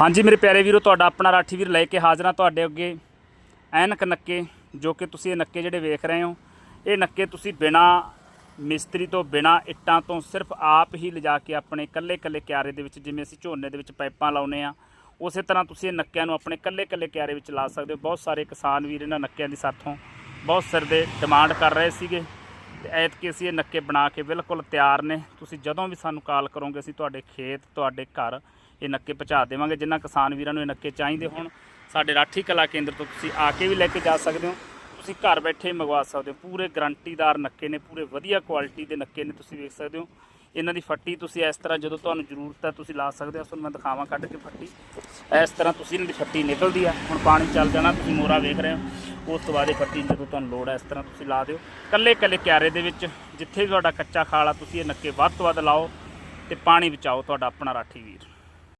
ਹਾਂਜੀ ਮੇਰੇ ਪਿਆਰੇ ਵੀਰੋ, ਤੁਹਾਡਾ ਆਪਣਾ ਰਾਠੀ ਵੀਰ ਲੈ ਕੇ ਹਾਜ਼ਰਾਂ ਤੁਹਾਡੇ ਅੱਗੇ। ਐਨਕ ਨੱਕੇ, ਜੋ ਕਿ ਤੁਸੀਂ ਇਹ ਨੱਕੇ ਜਿਹੜੇ ਵੇਖ ਰਹੇ ਹੋ, ਇਹ ਨੱਕੇ ਤੁਸੀਂ ਬਿਨਾ ਮਿਸਤਰੀ ਤੋਂ, ਬਿਨਾ ਇੱਟਾਂ ਤੋਂ ਸਿਰਫ ਆਪ ਹੀ ਲਿਜਾ ਕੇ ਆਪਣੇ ਕੱਲੇ ਕੱਲੇ ਕਿਆਰੇ ਦੇ ਵਿੱਚ, ਜਿਵੇਂ ਅਸੀਂ ਝੋਨੇ ਦੇ ਵਿੱਚ ਪਾਈਪਾਂ ਲਾਉਨੇ ਆ ਉਸੇ ਤਰ੍ਹਾਂ ਤੁਸੀਂ ਇਹ ਨੱਕਿਆਂ ਨੂੰ ਆਪਣੇ ਕੱਲੇ ਕੱਲੇ ਕਿਆਰੇ ਵਿੱਚ ਲਾ ਸਕਦੇ ਹੋ। ਬਹੁਤ ਸਾਰੇ ਕਿਸਾਨ ਵੀਰ ਇਹਨਾਂ ਨੱਕਿਆਂ ਦੀ ਸਾਥੋਂ ਬਹੁਤ ਸਿਰ ਦੇ ਡਿਮਾਂਡ ਕਰ ਰਹੇ ਸੀਗੇ। ਐਤਕੀ ਅਸੀਂ ਇਹ ਨੱਕੇ ਬਣਾ ਕੇ ਬਿਲਕੁਲ ਤਿਆਰ ਨੇ। ਤੁਸੀਂ ਜਦੋਂ ਵੀ ਸਾਨੂੰ ਕਾਲ ਕਰੋਗੇ, ਅਸੀਂ ਤੁਹਾਡੇ ਖੇਤ, ਤੁਹਾਡੇ ਘਰ ਇਹ ਨੱਕੇ ਪਹੁੰਚਾ ਦੇਵਾਂਗੇ। ਜਿਨ੍ਹਾਂ ਕਿਸਾਨ ਵੀਰਾਂ ਨੂੰ ਇਹ ਨੱਕੇ ਚਾਹੀਦੇ ਹੋਣ, ਸਾਡੇ ਰਾਠੀ ਕਲਾ ਕੇਂਦਰ ਤੋਂ ਤੁਸੀਂ ਆ ਕੇ ਵੀ ਲੈ ਕੇ ਜਾ ਸਕਦੇ ਹੋ। ਤੁਸੀਂ ਘਰ ਬੈਠੇ ਮੰਗਵਾ ਸਕਦੇ ਹੋ। ਪੂਰੇ ਗਰੰਟੀਦਾਰ ਨੱਕੇ ਨੇ, ਪੂਰੇ ਵਧੀਆ ਕੁਆਲਿਟੀ ਦੇ ਨੱਕੇ ਨੇ ਤੁਸੀਂ ਵੇਖ ਸਕਦੇ ਹੋ। ਇਹਨਾਂ ਦੀ ਫੱਟੀ ਤੁਸੀਂ ਇਸ ਤਰ੍ਹਾਂ ਜਦੋਂ ਤੁਹਾਨੂੰ ਜ਼ਰੂਰਤ ਹੈ, ਤੁਸੀਂ ਲਾ ਸਕਦੇ ਹੋ। ਤੁਹਾਨੂੰ ਮੈਂ ਦਿਖਾਵਾਂ ਕੱਢ ਕੇ ਫੱਟੀ। ਇਸ ਤਰ੍ਹਾਂ ਤੁਸੀਂ ਇਹਨਾਂ ਦੀ ਫੱਟੀ ਨਿਕਲਦੀ ਆ। ਹੁਣ ਪਾਣੀ ਚੱਲ ਜਾਣਾ, ਤੁਸੀਂ ਮੋਰਾ ਵੇਖ ਰਹੇ ਹੋ। ਉਸ ਤੋਂ ਬਾਅਦ ਇਹ ਫੱਟੀ ਜਦੋਂ ਤੁਹਾਨੂੰ ਲੋੜ ਹੈ, ਇਸ ਤਰ੍ਹਾਂ ਤੁਸੀਂ ਲਾ ਦਿਓ। ਕੱਲੇ ਕੱਲੇ ਕਿਆਰੇ ਦੇ ਵਿੱਚ ਜਿੱਥੇ ਵੀ ਤੁਹਾਡਾ ਕੱਚਾ ਖਾਲ ਆ, ਤੁਸੀਂ ਇਹ ਨੱਕੇ ਵੱਧ ਤੋਂ ਵੱਧ ਲਾਓ ਤੇ ਪਾਣੀ ਬਚਾਓ ਤੁਹਾਡਾ ਆਪਣਾ ਰਾਠੀ ਵੀਰ।